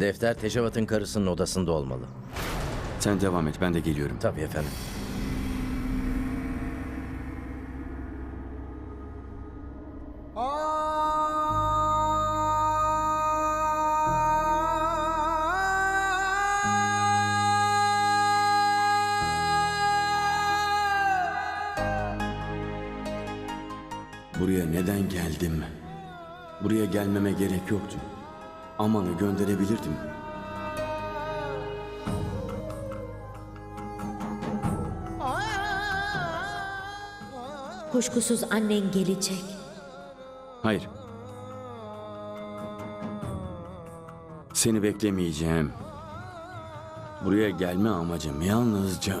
Defter Teşevat'ın karısının odasında olmalı. Sen devam et ben de geliyorum. Tabii efendim. Buraya neden geldim? Buraya gelmeme gerek yoktu. Aman'ı gönderebilirdim. Kuşkusuz annen gelecek. Hayır. Seni beklemeyeceğim. Buraya gelme amacım yalnızca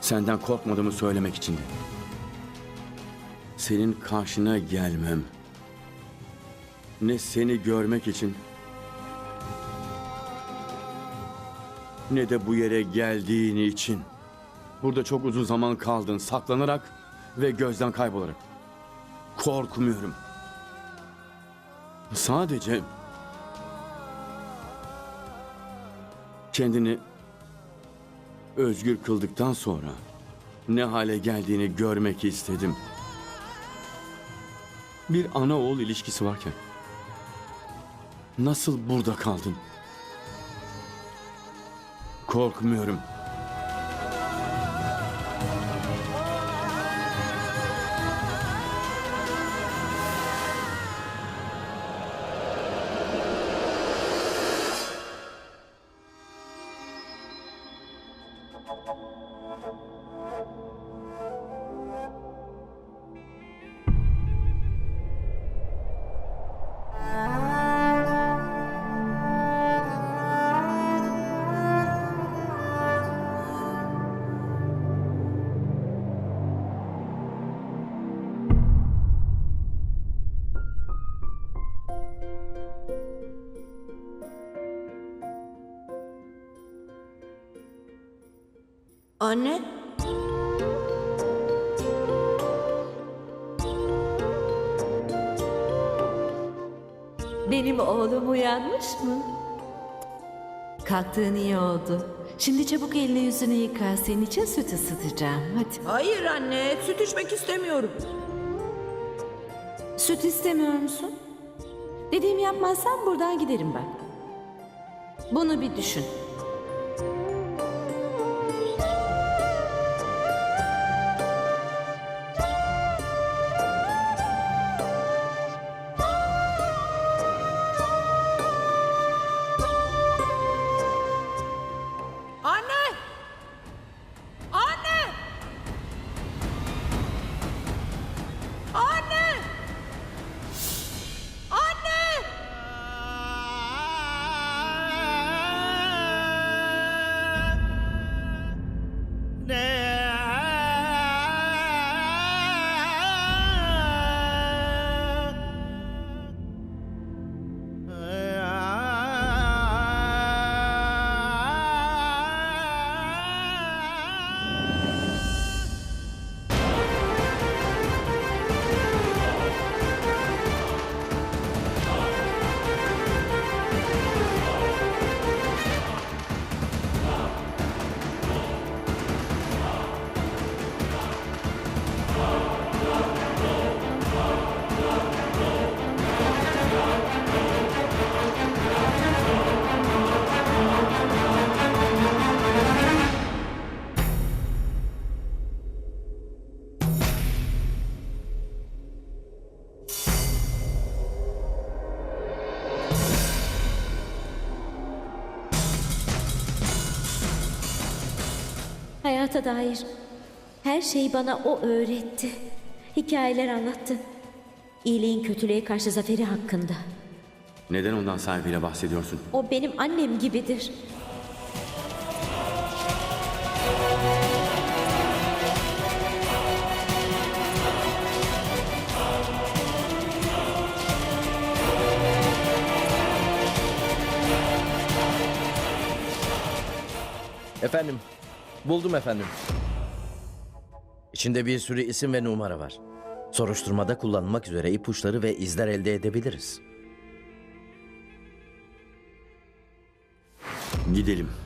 senden korkmadığımı söylemek içindi. Senin karşına gelmem. Ne seni görmek için ne de bu yere geldiğin için. Burada çok uzun zaman kaldın saklanarak ve gözden kaybolarak. Korkmuyorum. Sadece kendini özgür kıldıktan sonra ne hale geldiğini görmek istedim. Bir ana oğul ilişkisi varken nasıl burada kaldın? Korkmuyorum. Anne? Benim oğlum uyanmış mı? Kalktığın iyi oldu. Şimdi çabuk elini yüzünü yıka. Senin için süt ısıtacağım. Hadi. Hayır anne, süt içmek istemiyorum. Süt istemiyor musun? Dediğimi yapmazsan buradan giderim ben. Bunu bir düşün. Hayata dair her şeyi bana o öğretti. Hikayeler anlattı. İyiliğin kötülüğe karşı zaferi hakkında. Neden ondan sahibiyle bahsediyorsun? O benim annem gibidir. Efendim, Buldum efendim. İçinde bir sürü isim ve numara var. Soruşturmada kullanılmak üzere ipuçları ve izler elde edebiliriz. Gidelim.